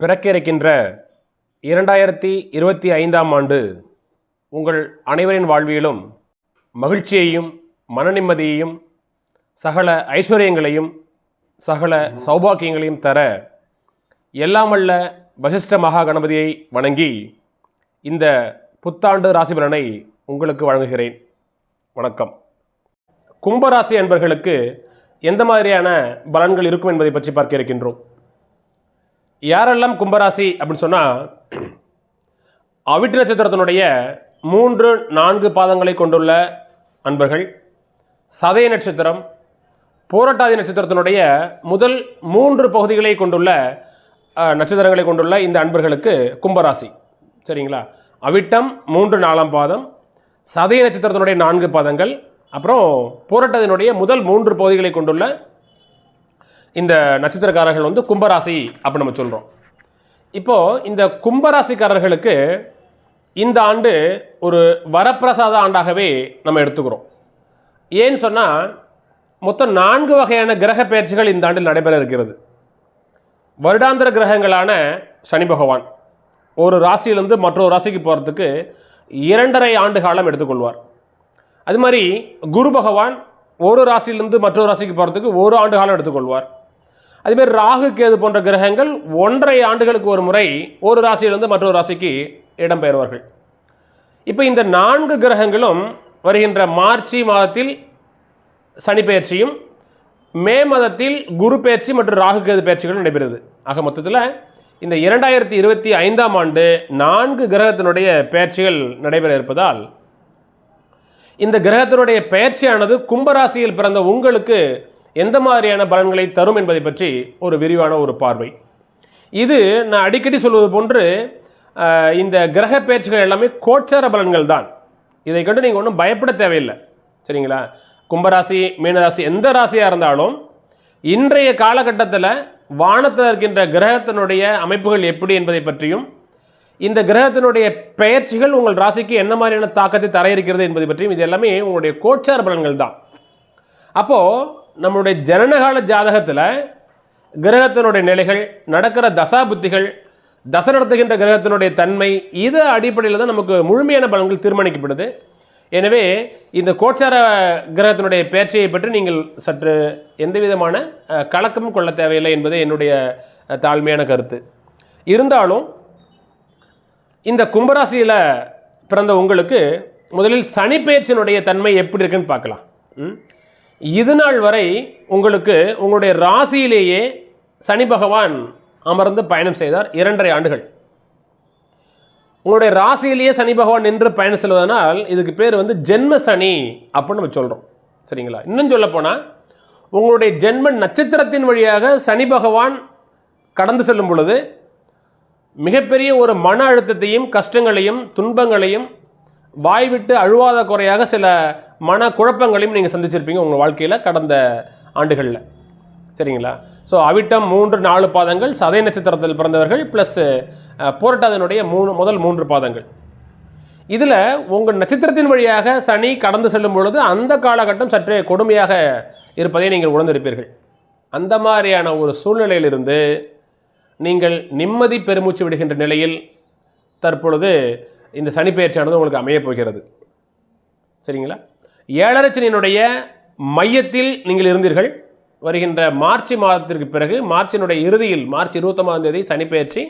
பிறக்க இருக்கின்ற இரண்டாயிரத்தி இருபத்தி ஐந்தாம் ஆண்டு உங்கள் அனைவரின் வாழ்விலும் மகிழ்ச்சியையும் மனநிம்மதியையும் சகல ஐஸ்வர்யங்களையும் சகல சௌபாக்கியங்களையும் தர எல்லாமல்ல வசிஷ்ட மகா கணபதியை வணங்கி இந்த புத்தாண்டு ராசி பலனை உங்களுக்கு வழங்குகிறேன். வணக்கம். கும்பராசி அன்பர்களுக்கு எந்த மாதிரியான பலன்கள் இருக்கும் என்பதை பற்றி பார்க்க இருக்கின்றோம். யாரெல்லாம் கும்பராசி அப்படின்னு சொன்னால் அவிட்டு நட்சத்திரத்தினுடைய மூன்று நான்கு பாதங்களை கொண்டுள்ள அன்பர்கள். சதய நட்சத்திரம் பூரட்டாதி நட்சத்திரத்தினுடைய முதல் மூன்று பகுதிகளை கொண்டுள்ள நட்சத்திரங்களை கொண்டுள்ள இந்த அன்பர்களுக்கு கும்பராசி. சரிங்களா? அவிட்டம் மூன்று நாலாம் பாதம் சதய நட்சத்திரத்தினுடைய நான்கு பாதங்கள் அப்புறம் போராட்டத்தினுடைய முதல் மூன்று பகுதிகளை கொண்டுள்ள இந்த நட்சத்திரக்காரர்கள் வந்து கும்பராசி அப்படி நம்ம சொல்கிறோம் இப்போது இந்த கும்பராசிக்காரர்களுக்கு இந்த ஆண்டு ஒரு வரப்பிரசாத ஆண்டாகவே நம்ம எடுத்துக்கிறோம். ஏன்னு சொன்னால் மொத்தம் நான்கு வகையான கிரக பயிற்சிகள் இந்த ஆண்டில் நடைபெற இருக்கிறது. வருடாந்திர கிரகங்களான சனி பகவான். ஒரு ராசியிலிருந்து மற்றொரு ராசிக்கு போகிறதுக்கு இரண்டரை ஆண்டு காலம் எடுத்துக்கொள்வார். அது மாதிரி குரு பகவான் ஒரு ராசியிலிருந்து மற்றொரு ராசிக்கு போகிறதுக்கு ஒரு ஆண்டு காலம் எடுத்துக்கொள்வார். அதுமாரி ராகு கேது போன்ற கிரகங்கள் ஒன்றரை ஆண்டுகளுக்கு ஒரு முறை ஒரு ராசியிலிருந்து மற்றொரு ராசிக்கு இடம்பெயர்வார்கள். இப்போ இந்த நான்கு கிரகங்களும் வருகின்ற மார்ச் மாதத்தில் சனி பயிற்சியும் மே மாதத்தில் குரு பெயர்ச்சி மற்றும் ராகு கேது பெயர்ச்சிகளும் நடைபெறுது. ஆக மொத்தத்தில் இந்த இரண்டாயிரத்தி இருபத்தி ஐந்தாம் ஆண்டு நான்கு கிரகத்தினுடைய பெயர்ச்சிகள் நடைபெற இருப்பதால் இந்த கிரகத்தினுடைய பெயர்ச்சியானது கும்பராசியில் பிறந்த உங்களுக்கு எந்த மாதிரியான பலன்களை தரும் என்பதை பற்றி ஒரு விரிவான ஒரு பார்வை. இது நான் அடிக்கடி சொல்வது போன்று இந்த கிரக பெயர்ச்சிகள் எல்லாமே கோச்சார பலன்கள் தான். இதை கண்டு நீங்கள் ஒன்றும் பயப்பட தேவையில்லை. சரிங்களா? கும்பராசி மீனராசி எந்த ராசியாக இருந்தாலும் இன்றைய காலகட்டத்தில் வானத்தில் இருக்கின்ற கிரகத்தினுடைய அமைப்புகள் எப்படி என்பதை பற்றியும் இந்த கிரகத்தினுடைய பெயர்ச்சிகள் உங்கள் ராசிக்கு என்ன மாதிரியான தாக்கத்தை தர இருக்கிறது என்பதை பற்றியும் இது எல்லாமே உங்களுடைய கோச்சார பலன்கள் தான். அப்போது நம்மளுடைய ஜனனகால ஜாதகத்தில் கிரகத்தினுடைய நிலைகள் நடக்கிற தசா புத்திகள் தசை நடத்துகின்ற கிரகத்தினுடைய தன்மை இது அடிப்படையில் தான் நமக்கு முழுமையான பலன்கள் தீர்மானிக்கப்படுது. எனவே இந்த கோச்சார கிரகத்தினுடைய பெயர்ச்சியை பற்றி நீங்கள் சற்று எந்த விதமான கலக்கமும் கொள்ள தேவையில்லை என்பது என்னுடைய தாழ்மையான கருத்து. இருந்தாலும் இந்த கும்பராசியில் பிறந்த உங்களுக்கு முதலில் சனி பயிற்சியினுடைய தன்மை எப்படி இருக்குன்னு பார்க்கலாம். ம்? இது நாள் வரை உங்களுக்கு உங்களுடைய ராசியிலேயே சனி பகவான் அமர்ந்து பயணம் செய்தார் இரண்டரை ஆண்டுகள். உங்களுடைய ராசியிலேயே சனி பகவான் நின்று பயணம் செல்வதனால் இதுக்கு பேர் வந்து ஜென்ம சனி அப்படின்னு நம்ம சொல்கிறோம் சரிங்களா? இன்னும் சொல்லப் போனால் உங்களுடைய ஜென்ம நட்சத்திரத்தின் வழியாக சனி பகவான் கடந்து செல்லும் பொழுது மிகப்பெரிய ஒரு மன அழுத்தத்தையும் கஷ்டங்களையும் துன்பங்களையும் வாய் விட்டு அழுவாத குறையாக சில மன குழப்பங்களையும் நீங்கள் சந்திச்சிருப்பீங்க உங்கள் வாழ்க்கையில் கடந்த ஆண்டுகளில். சரிங்களா? ஸோ அவிட்டம் மூன்று நாலு பாதங்கள் சதய நட்சத்திரத்தில் பிறந்தவர்கள் ப்ளஸ் போராட்டத்தினுடைய மூணு முதல் மூன்று பாதங்கள். இதில் உங்கள் நட்சத்திரத்தின் வழியாக சனி கடந்து செல்லும் பொழுது அந்த காலகட்டம் சற்றே கொடுமையாக இருப்பதை நீங்கள் உணர்ந்திருப்பீர்கள். அந்த மாதிரியான ஒரு சூழ்நிலையிலிருந்து நீங்கள் நிம்மதி பெருமூச்சு விடுகின்ற நிலையில் தற்பொழுது இந்த சனிப்பெயர்ச்சியானது உங்களுக்கு அமையப் போகிறது. சரிங்களா? ஏழரை மையத்தில் நீங்கள் இருந்தீர்கள். வருகின்ற மார்ச் மாதத்திற்கு பிறகு மார்ச்சினுடைய இறுதியில் மார்ச் இருபத்தொம்பதாம் தேதி சனிப்பெயர்ச்சி.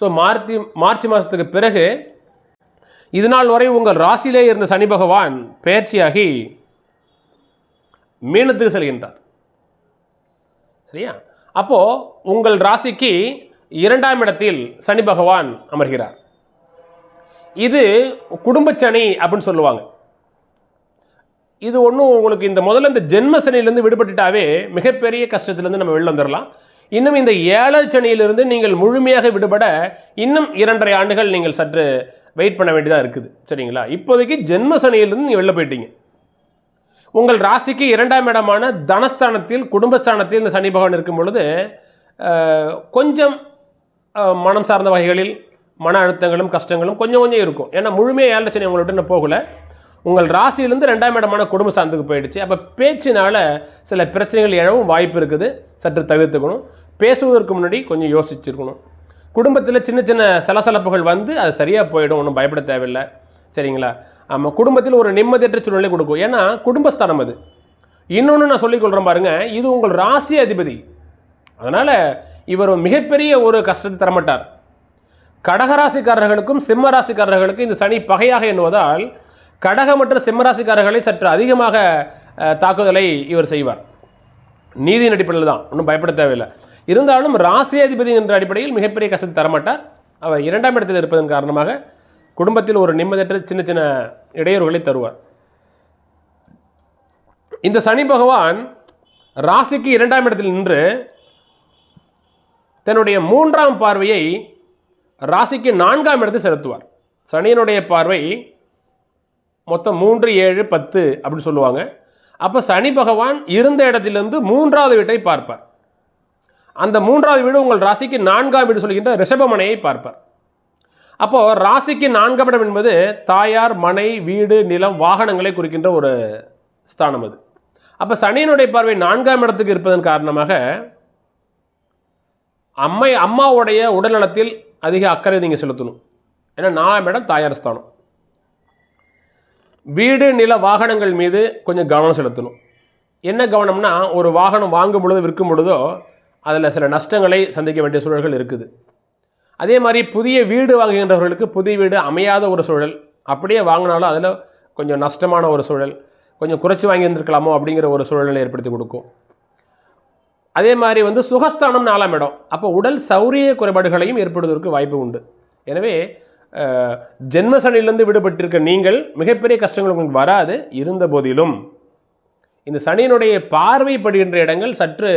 ஸோ மார்ச் மார்ச் மாதத்துக்கு பிறகு இது நாள் வரை உங்கள் ராசியிலே இருந்த சனி பகவான் பெயர்ச்சியாகி மீனத்துக்கு செல்கின்றார். சரியா? அப்போது உங்கள் ராசிக்கு இரண்டாம் இடத்தில் சனி பகவான் அமர்கிறார். இது குடும்பச்சனி அப்படின்னு சொல்லுவாங்க. இது ஒன்றும் உங்களுக்கு இந்த முதல்ல இந்த ஜென்ம சனியிலேருந்து விடுபட்டுட்டாவே மிகப்பெரிய கஷ்டத்திலேருந்து நம்ம வெளில வந்துடலாம் இன்னும் இந்த ஏழர் சனியிலிருந்து நீங்கள் முழுமையாக விடுபட இன்னும் இரண்டரை ஆண்டுகள் நீங்கள் சற்று வெயிட் பண்ண வேண்டியதாக இருக்குது. சரிங்களா? இப்போதைக்கு ஜென்ம சனியிலிருந்து நீங்கள் வெளில போயிட்டீங்க. உங்கள் ராசிக்கு இரண்டாம் இடமான தனஸ்தானத்தில் குடும்பஸ்தானத்தில் இந்த சனி பகவான் இருக்கும் பொழுது கொஞ்சம் மனம் சார்ந்த வகைகளில் மன அழுத்தங்களும் கஷ்டங்களும் கொஞ்சம் கொஞ்சம் இருக்கும். ஏன்னா முழுமையாக ஏழரை சனி உங்களை விட்டு இன்னும் போகல. உங்கள் ராசியிலேருந்து ரெண்டாம் இடமான குடும்ப சார்ந்துக்கு போயிடுச்சு. அப்போ பேச்சினால் சில பிரச்சனைகள் எழவும் வாய்ப்பு இருக்குது. சற்று தவிர்த்துக்கணும். பேசுவதற்கு முன்னாடி கொஞ்சம் யோசிச்சிருக்கணும். குடும்பத்தில் சின்ன சின்ன சலசலப்புகள் வந்து அது சரியாக போயிடும் ஒன்றும் பயப்பட தேவையில்லை. சரிங்களா? ஆமாம் குடும்பத்தில் ஒரு நிம்மதியற்ற சூழ்நிலை கொடுக்கும். ஏன்னா குடும்பஸ்தானம் அது. இன்னொன்று நான் சொல்லிக்கொள்கிறேன் பாருங்கள் இது உங்கள் ராசி அதிபதி. அதனால் இவர் மிகப்பெரிய ஒரு கஷ்டத்தை தரமாட்டார். கடகராசிக்காரர்களுக்கும் சிம்ம ராசிக்காரர்களுக்கும் இந்த சனி பகையாக எண்ணுவதால் கடக மற்றும் சிம்மராசிக்காரர்களை சற்று அதிகமாக தாக்குதலை இவர் செய்வார். நீதியின் அடிப்படையில் தான். ஒன்றும் பயப்பட தேவையில்லை. இருந்தாலும் ராசி அதிபதி என்ற அடிப்படையில் மிகப்பெரிய கஷ்டத்தை தரமாட்டார். அவர் இரண்டாம் இடத்தில் இருப்பதன் காரணமாக குடும்பத்தில் ஒரு நிம்மதியற்ற சின்ன சின்ன இடையூறுகளை தருவார். இந்த சனி பகவான் ராசிக்கு இரண்டாம் இடத்தில் நின்று தன்னுடைய மூன்றாம் பார்வையை ராசிக்கு நான்காம் இடத்தில் செலுத்துவார். சனியினுடைய பார்வை மொத்தம் மூன்று ஏழு பத்து அப்படின்னு சொல்லுவாங்க. அப்போ சனி பகவான் இருந்த இடத்திலிருந்து மூன்றாவது வீட்டை பார்ப்பார். அந்த மூன்றாவது வீடு உங்கள் ராசிக்கு நான்காம் வீடு சொல்கின்ற ரிஷபமனையை பார்ப்பார். அப்போது ராசிக்கு நான்காம் இடம் என்பது தாயார் மனை வீடு நிலம் வாகனங்களை குறிக்கின்ற ஒரு ஸ்தானம் அது. அப்போ சனியினுடைய பார்வை நான்காம் இடத்துக்கு இருப்பதன் காரணமாக அம்மை அம்மாவுடைய உடல்நலத்தில் அதிக அக்கறை நீங்கள் செலுத்தணும். ஏன்னா நாலாம் இடம் தாயார் ஸ்தானம். வீடு நில வாகனங்கள் மீது கொஞ்சம் கவனம் செலுத்தணும். என்ன கவனம்னா ஒரு வாகனம் வாங்கும் பொழுது விற்கும் பொழுதோ அதில் சில நஷ்டங்களை சந்திக்க வேண்டிய சூழல்கள் இருக்குது. அதே மாதிரி புதிய வீடு வாங்குகின்றவர்களுக்கு புதிய வீடு அமையாத ஒரு சூழல் அப்படியே வாங்கினாலும் அதில் கொஞ்சம் நஷ்டமான ஒரு சூழல் கொஞ்சம் குறைச்சி வாங்கியிருந்திருக்கலாமோ அப்படிங்கிற ஒரு சூழலை ஏற்படுத்தி கொடுக்கும். அதே மாதிரி வந்து சுகஸ்தானம் நாலாம் இடம். அப்போ உடல் சௌரிய குறைபாடுகளையும் ஏற்படுவதற்கு வாய்ப்பு உண்டு. எனவே ஜென்மசனிலிருந்து ஜென்ம விடுபட்டிருக்க நீங்கள் மிகப்பெரிய கஷ்டங்கள் உங்களுக்கு வராது. இருந்த போதிலும் இந்த சனியினுடைய பார்வைப்படுகின்ற இடங்கள் சற்று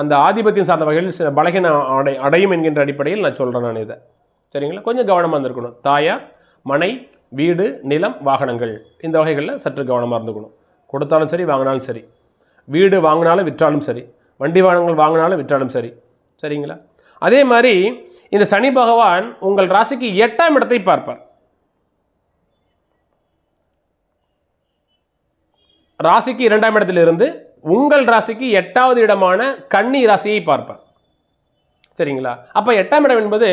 அந்த ஆதிபத்தியம் சார்ந்த வகையில் சில பலகீன அடை அடையும் என்கின்ற அடிப்படையில் நான் சொல்கிறேன் நான் இதை. சரிங்களா? கொஞ்சம் கவனமாக இருந்திருக்கணும். தாயார் மனை வீடு நிலம் வாகனங்கள். இந்த வகைகளில் சற்று கவனமாக இருந்துக்கணும். கொடுத்தாலும் சரி வாங்கினாலும் சரி. வீடு வாங்கினாலும் விற்றாலும் சரி. வண்டி வாகனங்கள் வாங்கினாலும் விற்றாலும் சரி. சரிங்களா? அதே மாதிரி இந்த சனி பகவான் உங்கள் ராசிக்கு எட்டாம் இடத்தை பார்ப்பார். ராசிக்கு இரண்டாம் இடத்திலிருந்து உங்கள் ராசிக்கு எட்டாவது இடமான கன்னி ராசியை பார்ப்பார். சரிங்களா? அப்போ எட்டாம் இடம் என்பது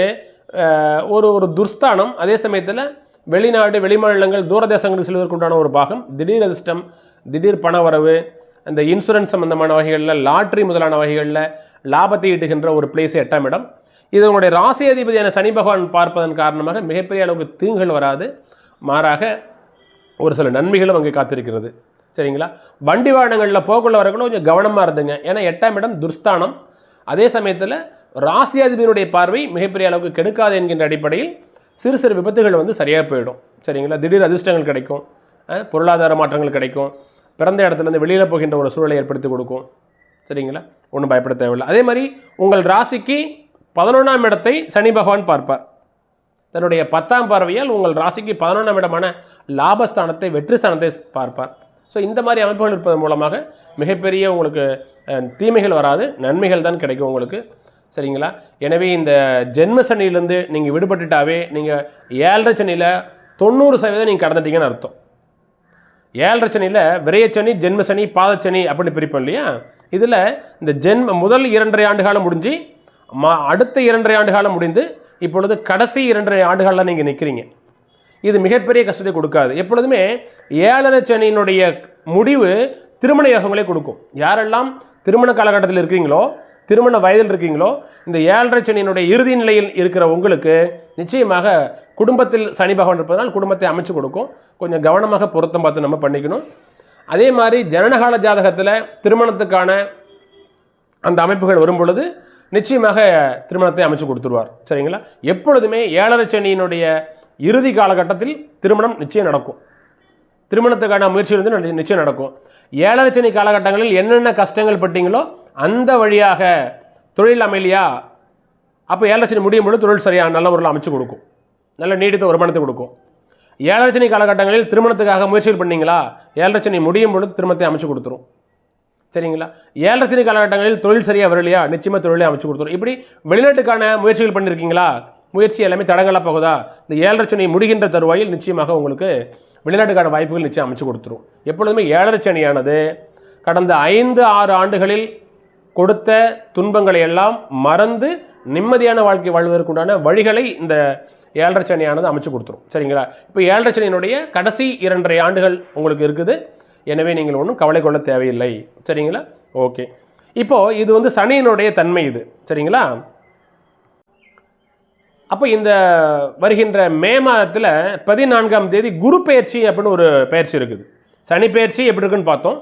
ஒரு ஒரு துர்ஸ்தானம். அதே சமயத்தில் வெளிநாடு வெளிமாநிலங்கள் தூரதேசங்களுக்கு செல்வதற்கு உண்டான ஒரு பாகம். திடீர் அதிர்ஷ்டம் திடீர் பணவரவு அந்த இன்சூரன்ஸ் சம்பந்தமான வகைகளில் லாட்ரி முதலான வகைகளில் லாபத்தை ஈட்டுகின்ற ஒரு பிளேஸ் எட்டாம் இடம். இது உங்களுடைய ராசி அதிபதியான சனி பகவான் பார்ப்பதன் காரணமாக மிகப்பெரிய அளவுக்கு தீங்குகள் வராது. மாறாக ஒரு சில நன்மைகளும் அங்கே காத்திருக்கிறது. சரிங்களா? வண்டி வாகனங்களில் போக்குள்ள வரக்குள்ள கொஞ்சம் கவனமாக இருந்துங்க. ஏன்னா எட்டாம் இடம் துர்ஸ்தானம். அதே சமயத்தில் ராசியாதிபதியினுடைய பார்வை மிகப்பெரிய அளவுக்கு கெடுக்காது என்கின்ற அடிப்படையில் சிறு சிறு விபத்துகள் வந்து சரியாக போயிடும். சரிங்களா? திடீர் அதிர்ஷ்டங்கள் கிடைக்கும். பொருளாதார மாற்றங்கள் கிடைக்கும். பிறந்த இடத்துலேருந்து வெளியில் போகின்ற ஒரு சூழலை ஏற்படுத்தி கொடுக்கும். சரிங்களா? ஒன்றும் பயப்பட தேவையில்லை. அதே மாதிரி உங்கள் ராசிக்கு பதினொன்றாம் இடத்தை சனி பகவான் பார்ப்பார். தன்னுடைய பத்தாம் பார்வையால் உங்கள் ராசிக்கு பதினொன்றாம் இடமான லாபஸ்தானத்தை வெற்றி ஸ்தானத்தை பார்ப்பார். ஸோ இந்த மாதிரி அமைப்புகள் இருப்பதன் மூலமாக மிகப்பெரிய உங்களுக்கு தீமைகள் வராது நன்மைகள் தான் கிடைக்கும் உங்களுக்கு. சரிங்களா? எனவே இந்த ஜென்ம சனியிலேருந்து நீங்கள் விடுபட்டுட்டாவே நீங்கள் ஏழரை சனியில் தொண்ணூறு சதவீதம் நீங்கள் கடந்துட்டீங்கன்னு அர்த்தம். ஏழரை சனியில் விரையச்சனி ஜென்மசனி பாதச்சனி அப்படின்னு பிரிப்போம் இல்லையா? இதில் இந்த ஜென்ம முதல் இரண்டரை ஆண்டு காலம் முடிஞ்சு மா அடுத்த இரண்டரை ஆண்டு காலம் முடிந்து இப்பொழுது கடைசி இரண்டரை ஆண்டுகளில் நீங்கள் நிற்கிறீங்க இது மிகப்பெரிய கஷ்டத்தை கொடுக்காது. எப்பொழுதுமே ஏழரை சனியினுடைய முடிவு திருமண யோகங்களே கொடுக்கும். யாரெல்லாம் திருமண காலகட்டத்தில் இருக்கிறீங்களோ திருமண வயதில் இருக்கீங்களோ இந்த ஏழரை சனியினுடைய இறுதி நிலையில் இருக்கிற உங்களுக்கு நிச்சயமாக குடும்பத்தில் சனி பகவான் இருப்பதனால் குடும்பத்தை அமைச்சு கொடுக்கும். கொஞ்சம் கவனமாக பொருத்தம் பார்த்து நம்ம பண்ணிக்கணும். அதே மாதிரி ஜனனகால ஜாதகத்தில் திருமணத்துக்கான அந்த அமைப்புகள் வரும் பொழுது நிச்சயமாக திருமணத்தை அமைச்சு கொடுத்துருவார். சரிங்களா? எப்பொழுதுமே ஏழரை சனியினுடைய இறுதி காலகட்டத்தில் திருமணம் நிச்சயம் நடக்கும். திருமணத்துக்கான முயற்சி வந்து நி- நிச்சயம் நடக்கும். ஏழரை சனி காலகட்டங்களில் என்னென்ன கஷ்டங்கள் பட்டீங்களோ அந்த வழியாக தொழில் அமைலியாக அப்போ ஏழரை சனி முடியும் பொழுது தொழில் சரியாக நல்ல முறையில் அமைச்சு கொடுக்கும். நல்ல நீடித்த வருமானத்தை கொடுக்கும். ஏழரை சனி காலகட்டங்களில் திருமணத்துக்காக முயற்சிகள் பண்ணீங்களா? ஏழரை சனி முடியும் பொழுது திருமணத்தை அமைச்சு கொடுத்துரும். சரிங்களா? ஏழரை சனி காலகட்டங்களில் தொழில் சரியாக வரலையா? நிச்சயமாக தொழிலை அமைச்சு கொடுத்துரும். இப்படி வெளிநாட்டுக்கான முயற்சிகள் பண்ணியிருக்கீங்களா முயற்சி எல்லாமே தடங்களாக போகுதா? இந்த ஏழரை சனி முடிகின்ற தருவாயில் நிச்சயமாக உங்களுக்கு வெளிநாட்டுக்கான வாய்ப்புகள் நிச்சயம் அமைச்சு கொடுத்துரும். எப்பொழுதுமே ஏழரை சனியானது கடந்த ஐந்து ஆறு ஆண்டுகளில் கொடுத்த துன்பங்களை எல்லாம் மறந்து நிம்மதியான வாழ்க்கை வாழ்வதற்குண்டான வழிகளை இந்த ஏழரை சனியானது அமைச்சு கொடுத்துரும். சரிங்களா? இப்போ ஏழரை சனியினுடைய கடைசி இரண்டரை ஆண்டுகள் உங்களுக்கு இருக்குது. எனவே நீங்கள் ஒன்றும் கவலை கொள்ள தேவையில்லை. சரிங்களா? ஓகே. இப்போது இது வந்து சனியினுடைய தன்மை இது. சரிங்களா? அப்போ இந்த வருகின்ற மே மாதத்தில் பதினான்காம் தேதி குரு பயிற்சி அப்படின்னு ஒரு பயிற்சி இருக்குது. சனி பயிற்சி எப்படி இருக்குன்னு பார்த்தோம்.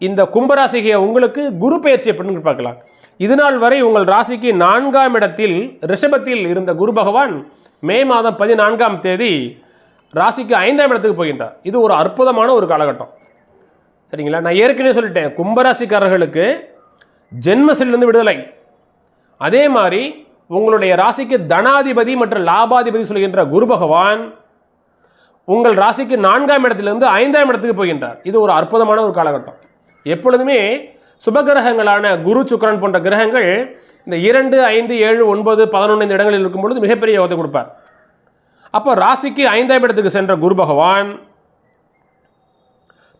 இந்த கும்பராசிக்கு உங்களுக்கு குரு பயிற்சி எப்படின்னு பார்க்கலாம். இதுநாள் வரை உங்கள் ராசிக்கு நான்காம் இடத்தில் ரிஷபத்தில் இருந்த குரு பகவான் மே மாதம் பதினான்காம் தேதி ராசிக்கு ஐந்தாம் இடத்துக்கு போகின்றார். இது ஒரு அற்புதமான ஒரு காலகட்டம். சரிங்களா? நான் ஏற்கனவே சொல்லிட்டேன் கும்பராசிக்காரர்களுக்கு ஜென்மசிலிருந்து விடுதலை. அதே மாதிரி உங்களுடைய ராசிக்கு தனாதிபதி மற்றும் லாபாதிபதி சொல்கின்ற குரு பகவான் உங்கள் ராசிக்கு நான்காம் இடத்திலிருந்து ஐந்தாம் இடத்துக்கு போகின்றார். இது ஒரு அற்புதமான ஒரு காலகட்டம். எப்பொழுதுமே சுபகிரகங்களான குரு சுக்கரன் போன்ற கிரகங்கள் இந்த இரண்டு ஐந்து ஏழு ஒன்பது பதினொன்று இந்த இடங்களில் இருக்கும் பொழுது மிகப்பெரிய யோகத்தை கொடுப்பார். அப்போ ராசிக்கு ஐந்தாம் இடத்துக்கு சென்ற குரு பகவான்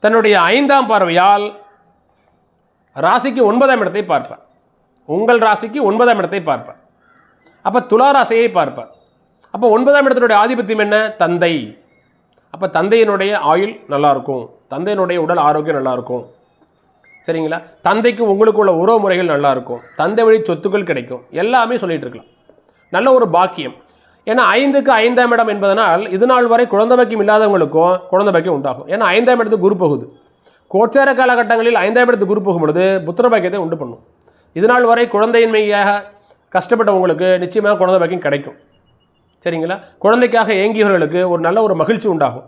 தன்னுடைய ஐந்தாம் பார்வையால் ராசிக்கு ஒன்பதாம் இடத்தை பார்ப்பார். உங்கள் ராசிக்கு ஒன்பதாம் இடத்தை பார்ப்பார். அப்போ துலா ராசியை பார்ப்பார். அப்போ ஒன்பதாம் இடத்தினுடைய ஆதிபத்தியம் என்ன? தந்தை. அப்போ தந்தையினுடைய ஆயுள் நல்லாயிருக்கும் தந்தையினுடைய உடல் ஆரோக்கியம் நல்லாயிருக்கும் சரிங்களா? தந்தைக்கு உங்களுக்குள்ள உறவு முறைகள் நல்லாயிருக்கும் தந்தை வழி சொத்துக்கள் கிடைக்கும். எல்லாமே சொல்லிகிட்டு இருக்கலாம். நல்ல ஒரு பாக்கியம். ஏன்னா ஐந்துக்கு ஐந்தாம் இடம் என்பதனால் இது நாள் வரை குழந்தை பாக்கியம் இல்லாதவங்களுக்கும் குழந்தை பாக்கியம் உண்டாகும். ஏன்னா ஐந்தாம் இடத்துக்கு குரு போகுது. கோச்சார காலகட்டங்களில் ஐந்தாம் இடத்துக்கு குரு போகும் பொழுது புத்திர பாக்கியத்தை உண்டு பண்ணும். இது நாள் வரை குழந்தையின்மையாக கஷ்டப்பட்டவங்களுக்கு நிச்சயமாக குழந்தை பாக்கியம் கிடைக்கும். சரிங்களா? குழந்தைக்காக ஏங்கியவர்களுக்கு ஒரு நல்ல ஒரு மகிழ்ச்சி உண்டாகும்.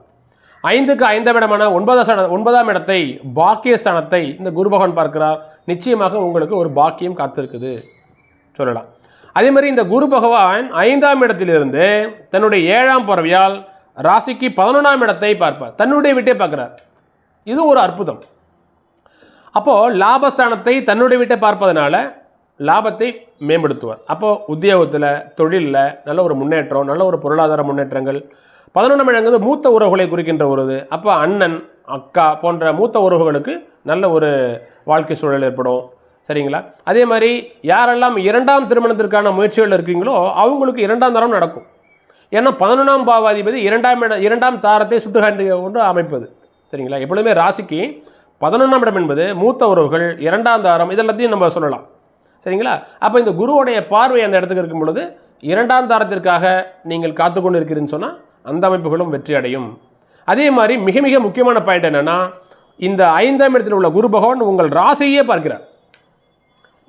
ஐந்துக்கு ஐந்தாம் இடமான ஒன்பதாம் ஒன்பதாம் இடத்தை பாக்கியஸ்தானத்தை இந்த குரு பகவான் பார்க்கிறார். நிச்சயமாக உங்களுக்கு ஒரு பாக்கியம் காத்திருக்குது. சொல்லலாம். அதே மாதிரி இந்த குரு பகவான் ஐந்தாம் இடத்திலிருந்து தன்னுடைய ஏழாம் பறவையால் ராசிக்கு பதினொன்றாம் இடத்தை பார்ப்பார். தன்னுடைய வீட்டை பார்க்குறார். இது ஒரு அற்புதம். அப்போது லாபஸ்தானத்தை தன்னுடைய வீட்டை பார்ப்பதனால லாபத்தை மேம்படுத்துவார். அப்போது உத்தியோகத்தில் தொழிலில் நல்ல ஒரு முன்னேற்றம் நல்ல ஒரு பொருளாதார முன்னேற்றங்கள் பதினொன்றாம் இடங்கிறது மூத்த உறவுகளை குறிக்கின்ற ஒரு இது அப்போ அண்ணன் அக்கா போன்ற மூத்த உறவுகளுக்கு நல்ல ஒரு வாழ்க்கை சூழல் ஏற்படும். சரிங்களா? அதே மாதிரி யாரெல்லாம் இரண்டாம் திருமணத்திற்கான முயற்சிகள் இருக்கீங்களோ அவங்களுக்கு இரண்டாம் தரம் நடக்கும். ஏன்னா பதினொன்றாம் பாவாதிபதி இரண்டாம் இட இரண்டாம் தாரத்தை சுட்டுகாண்டி கொண்டு அமைப்பது. சரிங்களா? எப்பொழுதுமே ராசிக்கு பதினொன்றாம் இடம் என்பது மூத்த உறவுகள் இரண்டாம் தாரம் இதெல்லாத்தையும் நம்ம சொல்லலாம். சரிங்களா? அப்போ இந்த குருவுடைய பார்வை அந்த இடத்துக்கு இருக்கும் பொழுது இரண்டாம் தாரத்திற்காக நீங்கள் காத்து கொண்டு இருக்கிறீன்னு சொன்னால் அந்த அமைப்புகளும் வெற்றி அடையும் அதே மாதிரி மிக மிக முக்கியமான பாயிண்ட் என்னென்னா இந்த ஐந்தாம் இடத்தில் உள்ள குரு பகவான் உங்கள் ராசியே பார்க்கிறார்.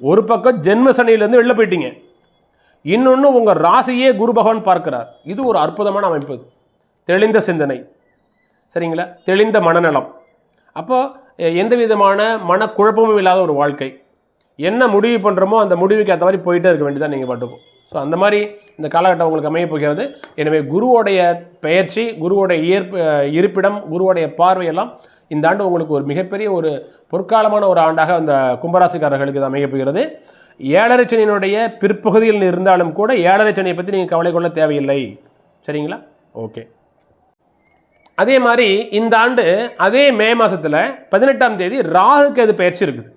ஒரு பக்கம் ஜென்ம சனியிலேருந்து வெளில போயிட்டீங்க. இன்னொன்று உங்கள் ராசியே குரு பகவான் பார்க்கிறார். இது ஒரு அற்புதமான அமைப்பு. இது. தெளிந்த சிந்தனை. சரிங்களா? தெளிந்த மனநலம். அப்போது எந்த விதமான மனக்குழப்பமும் இல்லாத ஒரு வாழ்க்கை. என்ன முடிவு பண்ணுறோமோ அந்த முடிவுக்கு ஏற்ற மாதிரி போயிட்டே இருக்க வேண்டியதான் நீங்கள் பாட்டுக்கும் ஸோ அந்த மாதிரி இந்த காலகட்டம் உங்களுக்கு அமைய போகிறது. எனவே குருவோடைய பெயர்ச்சி குருவோடைய இயற்பு இருப்பிடம் குருவோடைய பார்வையெல்லாம் இந்த ஆண்டு உங்களுக்கு ஒரு மிகப்பெரிய ஒரு பொற்காலமான ஒரு ஆண்டாக அந்த கும்பராசிக்காரர்களுக்கு இது அமையப் போகிறது. ஏழரை சனியினுடைய பிற்பகுதியில் இருந்தாலும் கூட ஏழரை சனியை பற்றி நீங்கள் கவலை கொள்ள தேவையில்லை. சரிங்களா? ஓகே அதே மாதிரி இந்த ஆண்டு அதே மே மாதத்தில் பதினெட்டாம் தேதி ராகு கேது பயிற்சி இருக்குது.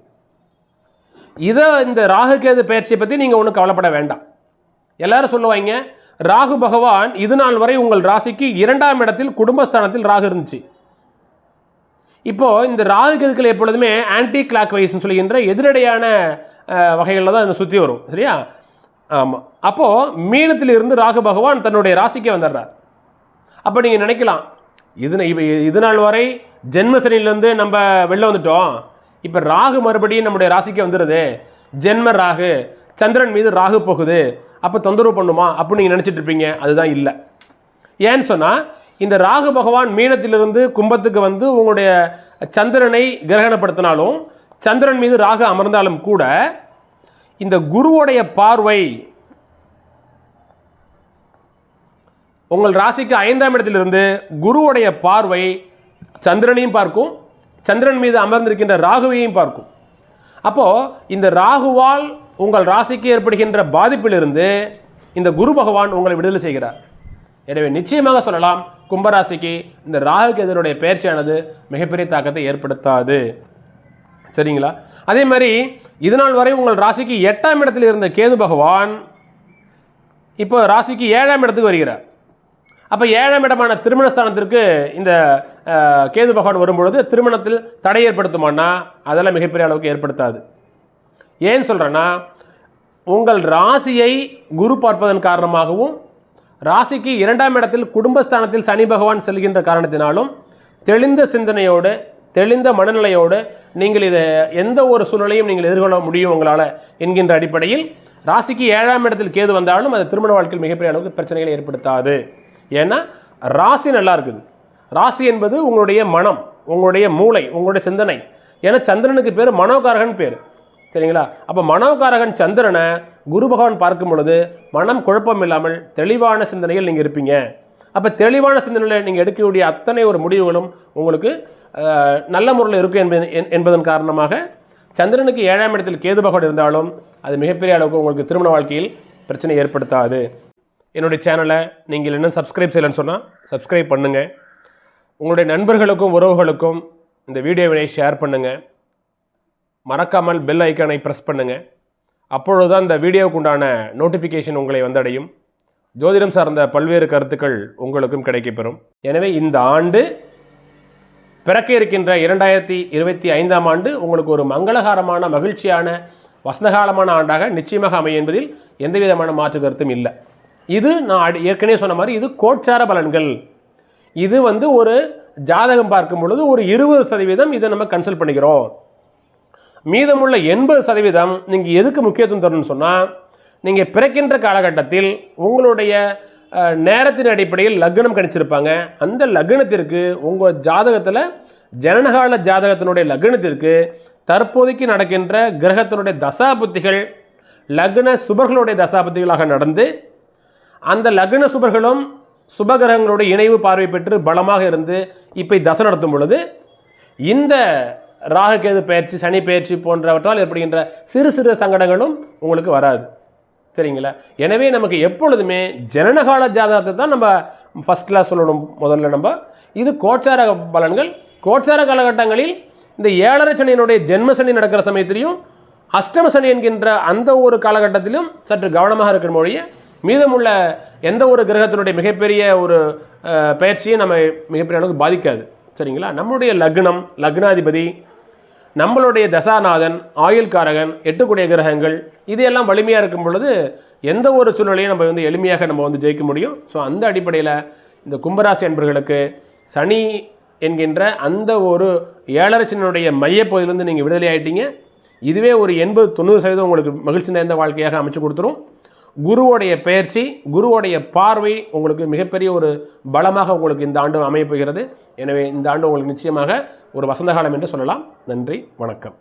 இதை இந்த ராகு கேது பயிற்சியை பற்றி நீங்கள் ஒன்றும் கவலைப்பட வேண்டாம். எல்லாரும் சொல்லுவாங்க ராகு பகவான் இது நாள் வரை உங்கள் ராசிக்கு இரண்டாம் இடத்தில் குடும்பஸ்தானத்தில் ராகு இருந்துச்சு. இப்போது இந்த ராகு கதுக்கள் எப்பொழுதுமே ஆன்டி கிளாக் வைஸ்ன்னு சொல்லுகின்ற எதிரடையான வகைகளில் தான் சுற்றி வரும். சரியா? ஆமாம் அப்போது மீனத்தில் இருந்து ராகு பகவான் தன்னுடைய ராசிக்கு வந்துடுறார். அப்போ நீங்கள் நினைக்கலாம் இது இப்போ இது நாள் வரை ஜென்மசனிலேருந்து நம்ம வெளில வந்துட்டோம். இப்போ ராகு மறுபடியும் நம்முடைய ராசிக்கு வந்துடுது ஜென்ம ராகு சந்திரன் மீது ராகு போகுது. அப்போ தொந்தரவு பண்ணுமா? அப்படின்னு நீங்கள் நினச்சிட்டு இருப்பீங்க. அதுதான் இல்லை. ஏன்னு சொன்னால் இந்த ராகு பகவான் மீனத்திலிருந்து கும்பத்துக்கு வந்து உங்களுடைய சந்திரனை கிரகணப்படுத்தினாலும் சந்திரன் மீது ராகு அமர்ந்தாலும் கூட இந்த குருவுடைய பார்வை உங்கள் ராசிக்கு ஐந்தாம் இடத்திலிருந்து குருவுடைய பார்வை சந்திரனையும் பார்க்கும் சந்திரன் மீது அமர்ந்திருக்கின்ற ராகுவையும் பார்க்கும். அப்போது இந்த ராகுவால் உங்கள் ராசிக்கு ஏற்படுகின்ற பாதிப்பிலிருந்து இந்த குரு பகவான் உங்களை விடுதலை செய்கிறார். எனவே நிச்சயமாக சொல்லலாம் கும்பராசிக்கு இந்த ராகு கேதுனுடைய பயிற்சியானது மிகப்பெரிய தாக்கத்தை ஏற்படுத்தாது. சரிங்களா? அதே மாதிரி இது நாள் வரை உங்கள் ராசிக்கு எட்டாம் இடத்தில் இருந்த கேது பகவான் இப்போ ராசிக்கு ஏழாம் இடத்துக்கு வருகிறார். அப்போ ஏழாம் இடமான திருமணஸ்தானத்திற்கு இந்த கேது பகவான் வரும்பொழுது திருமணத்தில் தடை ஏற்படுத்துமானா? அதெல்லாம் மிகப்பெரிய அளவுக்கு ஏற்படுத்தாது. ஏன் சொல்கிறேன்னா உங்கள் ராசியை குரு பார்ப்பதன் காரணமாகவும் ராசிக்கு இரண்டாம் இடத்தில் குடும்பஸ்தானத்தில் சனி பகவான் செல்கின்ற காரணத்தினாலும் தெளிந்த சிந்தனையோடு தெளிந்த மனநிலையோடு நீங்கள் இதை எந்த ஒரு சூழ்நிலையும் நீங்கள் எதிர்கொள்ள முடியும் உங்களால் என்கின்ற அடிப்படையில் ராசிக்கு ஏழாம் இடத்தில் கேது வந்தாலும் அது திருமண வாழ்க்கையில் மிகப்பெரிய அளவுக்கு பிரச்சனைகளை ஏற்படுத்தாது. ஏன்னா ராசி நல்லா இருக்குது. ராசி என்பது உங்களுடைய மனம் உங்களுடைய மூளை உங்களுடைய சிந்தனை. ஏன்னா சந்திரனுக்கு பேர் மனோகாரகன் பேர். சரிங்களா? அப்போ மனோகாரகன் சந்திரனை குரு பகவான் பார்க்கும் பொழுது மனம் குழப்பம் இல்லாமல் தெளிவான சிந்தனையில் நீங்கள் இருப்பீங்க. அப்போ தெளிவான சிந்தனையில் நீங்கள் எடுக்கக்கூடிய அத்தனை ஒரு முடிவுகளும் உங்களுக்கு நல்ல முறையில் இருக்கும் என்பது என்- என்பதன் காரணமாக சந்திரனுக்கு ஏழாம் இடத்தில் கேது பகவான் இருந்தாலும் அது மிகப்பெரிய அளவுக்கு உங்களுக்கு திருமண வாழ்க்கையில் பிரச்சனை ஏற்படுத்தாது. என்னுடைய சேனலை நீங்கள் இன்னும் சப்ஸ்கிரைப் செய்யலைன்னு சொன்னால் சப்ஸ்கிரைப் பண்ணுங்கள் உங்களுடைய நண்பர்களுக்கும் உறவுகளுக்கும் இந்த வீடியோவினை ஷேர் பண்ணுங்கள் மறக்காமல் பெல் ஐக்கானை ப்ரெஸ் பண்ணுங்கள் அப்பொழுது தான் இந்த வீடியோவுக்கு உண்டான நோட்டிஃபிகேஷன் உங்களை வந்தடையும். ஜோதிடம் சார்ந்த பல்வேறு கருத்துக்கள் உங்களுக்கும் கிடைக்கப்பெறும். எனவே இந்த ஆண்டு பிறக்க இருக்கின்ற இரண்டாயிரத்தி இருபத்தி ஐந்தாம் ஆண்டு உங்களுக்கு ஒரு மங்களகரமான மகிழ்ச்சியான வசந்தகாலமான ஆண்டாக நிச்சயமாக அமையும் என்பதில் எந்த விதமான மாற்று கருத்தும் இல்லை. இது நான் அடி- ஏற்கனவே சொன்ன மாதிரி இது கோட்சார பலன்கள். இது வந்து ஒரு ஜாதகம் பார்க்கும் பொழுது ஒரு இருபது சதவீதம் இதை நம்ம கன்சல்ட் பண்ணிக்கிறோம். மீதமுள்ள எண்பது சதவீதம் நீங்கள் எதுக்கு முக்கியத்துவம் தரணும்னு சொன்னால் நீங்கள் பிறக்கின்ற காலகட்டத்தில் உங்களுடைய நேரத்தின் அடிப்படையில் லக்னம் கணிச்சிருப்பாங்க. அந்த லக்னத்திற்கு உங்கள் ஜாதகத்தில் ஜனனகால ஜாதகத்தினுடைய லக்னத்திற்கு தற்போதைக்கு நடக்கின்ற கிரகத்தினுடைய தசாபுத்திகள் லக்ன சுபர்களுடைய தசாபுத்திகளாக நடந்து அந்த லக்ன சுபர்களும் சுபகிரகங்களுடைய இணைவு பார்வை பெற்று பலமாக இருந்து இப்போ தசை நடத்தும் பொழுது இந்த ராகுகேது பயிற்சி சனி பயிற்சி போன்றவற்றால் ஏற்படுகின்ற சிறு சிறு சங்கடங்களும் உங்களுக்கு வராது. சரிங்களா? எனவே நமக்கு எப்பொழுதுமே ஜனனகால ஜாதகத்தை தான் நம்ம ஃபஸ்ட் கிளாஸ் சொல்லணும். முதல்ல நம்ம இது கோச்சார பலன்கள். கோச்சார காலகட்டங்களில் இந்த ஏழரை சனியினுடைய ஜென்ம சனி நடக்கிற சமயத்திலையும் அஷ்டம சனி என்கின்ற அந்த ஒரு காலகட்டத்திலும் சற்று கவனமாக இருக்கிற மொழிய மீதமுள்ள எந்த ஒரு கிரகத்தினுடைய மிகப்பெரிய ஒரு பயிற்சியை பயிற்சியும் நம்ம மிகப்பெரிய அளவுக்கு பாதிக்காது. சரிங்களா? நம்மளுடைய லக்னம் லக்னாதிபதி நம்மளுடைய தசாநாதன் ஆயுள்காரகன் எட்டுக்குடைய கிரகங்கள் இது எல்லாம் வலிமையாக இருக்கும் பொழுது எந்த ஒரு சூழ்நிலையும் நம்ம வந்து எளிமையாக நம்ம வந்து ஜெயிக்க முடியும். ஸோ அந்த அடிப்படையில் இந்த கும்பராசி அன்பர்களுக்கு சனி என்கின்ற அந்த ஒரு ஏழரை மையப்பகுதியிலேருந்து நீங்கள் விடுதலை ஆகிட்டீங்க இதுவே ஒரு எண்பது தொண்ணூறு சதவீதம் உங்களுக்கு மகிழ்ச்சி நிறைந்த வாழ்க்கையாக அமைச்சு கொடுத்துரும். குருவோடைய பெயர்ச்சி குருவோடைய பார்வை உங்களுக்கு மிகப்பெரிய ஒரு பலமாக உங்களுக்கு இந்த ஆண்டு அமையப்போகிறது எனவே இந்த ஆண்டு உங்களுக்கு நிச்சயமாக ஒரு வசந்த காலம் என்று சொல்லலாம். நன்றி வணக்கம்.